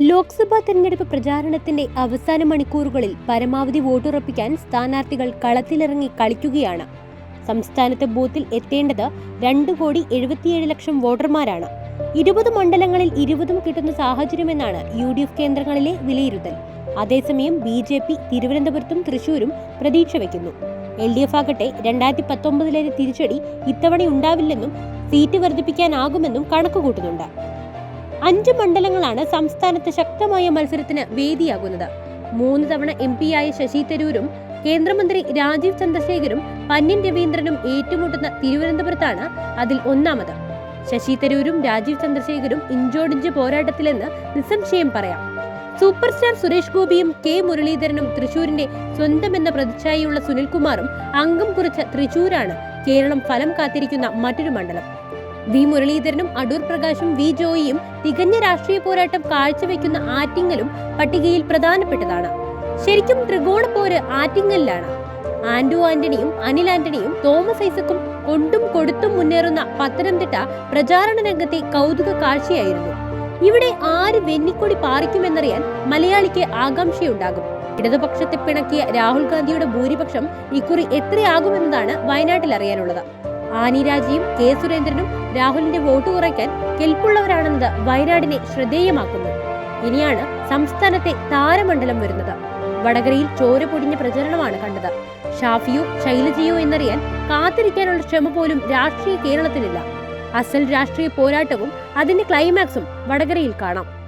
ലോക്സഭാ തെരഞ്ഞെടുപ്പ് പ്രചാരണത്തിന്റെ അവസാന മണിക്കൂറുകളിൽ പരമാവധി വോട്ടുറപ്പിക്കാൻ സ്ഥാനാർത്ഥികൾ കളത്തിലിറങ്ങി കളിക്കുകയാണ്. സംസ്ഥാനത്ത് ബൂത്തിൽ എത്തേണ്ടത് രണ്ട് കോടി എഴുപത്തിയേഴ് ലക്ഷം വോട്ടർമാരാണ്. ഇരുപത് മണ്ഡലങ്ങളിൽ ഇരുപതും കിട്ടുന്ന സാഹചര്യമെന്നാണ് യു ഡി എഫ് കേന്ദ്രങ്ങളിലെ വിലയിരുത്തൽ. അതേസമയം ബി ജെ പി തിരുവനന്തപുരത്തും തൃശൂരും പ്രതീക്ഷ വയ്ക്കുന്നു എൽ ഡി എഫ് ആകട്ടെ രണ്ടായിരത്തി പത്തൊമ്പതിലെ തിരിച്ചടി ഇത്തവണ ഉണ്ടാവില്ലെന്നും സീറ്റ് വർദ്ധിപ്പിക്കാനാകുമെന്നും കണക്കുകൂട്ടുന്നുണ്ട്. അഞ്ച് മണ്ഡലങ്ങളാണ് സംസ്ഥാനത്ത് ശക്തമായ മത്സരത്തിന് വേദിയാകുന്നത്. മൂന്ന് തവണ എം ആയ ശശി തരൂരും കേന്ദ്രമന്ത്രി രാജീവ് ചന്ദ്രശേഖരും പന്യൻ രവീന്ദ്രനും ഏറ്റുമുട്ടുന്ന തിരുവനന്തപുരത്താണ് അതിൽ ഒന്നാമത്. ശശി തരൂരും രാജീവ് ചന്ദ്രശേഖരും ഇഞ്ചോടിഞ്ച് പോരാട്ടത്തിലെന്ന് നിസ്സംശയം പറയാം. സൂപ്പർ സ്റ്റാർ സുരേഷ് ഗോപിയും കെ മുരളീധരനും തൃശൂരിന്റെ സ്വന്തമെന്ന പ്രതിച്ഛായയുള്ള സുനിൽകുമാറും അംഗം കുറിച്ച തൃശൂരാണ് കേരളം ഫലം കാത്തിരിക്കുന്ന മറ്റൊരു മണ്ഡലം. വി മുരളീധരനും അടൂർ പ്രകാശും വി ജോയിയും തികഞ്ഞ രാഷ്ട്രീയ പോരാട്ടം കാഴ്ചവെക്കുന്ന ആറ്റിങ്ങലും പട്ടികയിൽ പ്രധാനപ്പെട്ടതാണ്. ശരിക്കും ത്രികോണ പോര് ആറ്റിങ്ങലിലാണ്. ആന്റോ ആന്റണിയും അനിൽ ആന്റണിയും തോമസ് ഐസക്കും കൊണ്ടും കൊടുത്തും മുന്നേറുന്ന പത്തനംതിട്ട പ്രചാരണ രംഗത്തെ കൗതുക കാഴ്ചയായിരുന്നു. ഇവിടെ ആര് വെന്നിക്കൊടി പാറിക്കുമെന്നറിയാൻ മലയാളിക്ക് ആകാംക്ഷയുണ്ടാകും. ഇടതുപക്ഷത്തെ പിണക്കിയ രാഹുൽ ഗാന്ധിയുടെ ഭൂരിപക്ഷം ഇക്കുറി എത്രയാകുമെന്നതാണ് വയനാട്ടിൽ അറിയാനുള്ളത്. ആനി രാജയും കെ സുരേന്ദ്രനും രാഹുലിന്റെ വോട്ട് കുറയ്ക്കാൻ കെൽപ്പുള്ളവരാണെന്നത് വയനാടിനെ ശ്രദ്ധേയമാക്കുന്നു. ഇനിയാണ് സംസ്ഥാനത്തെ താരമണ്ഡലം വരുന്നത്. വടകരയിൽ ചോര പൊടിഞ്ഞ പ്രചരണമാണ് കണ്ടത്. ഷാഫിയോ ശൈലജയോ എന്നറിയാൻ കാത്തിരിക്കാനുള്ള ക്ഷമ പോലും രാഷ്ട്രീയ കേരളത്തിലില്ല അസൽ രാഷ്ട്രീയ പോരാട്ടവും അതിന്റെ ക്ലൈമാക്സും വടകരയിൽ കാണാം.